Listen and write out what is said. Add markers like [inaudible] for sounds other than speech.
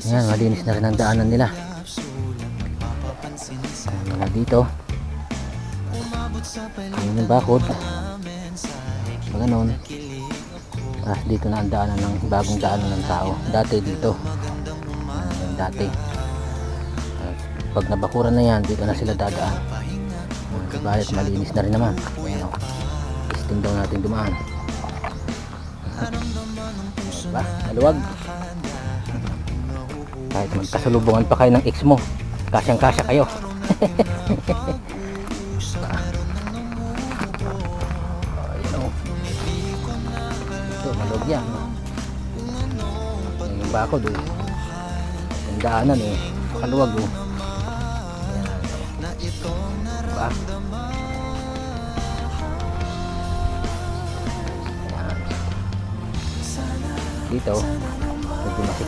Ayan, malinis na rin ang daanan nila. Ayan, mula dito. Ayan yung bakod. Ganun. Tapos dito na ang daanan ng bagong daanan ng tao. Dati dito. Ayan, dati. At pag nabakuran na yan, dito na sila dadaan. Ayan, Balit malinis na rin naman. Ayan o. Testing daw natin dumaan. Diba? Kahit magkasalubungan pa kayo ng ex mo, kasyang kasya kayo. Ayun [laughs] o. Ito, maluwag yan. Yan yung bakod eh. Yung daanan eh. Kaluwag oh. Diba? Dito, medyo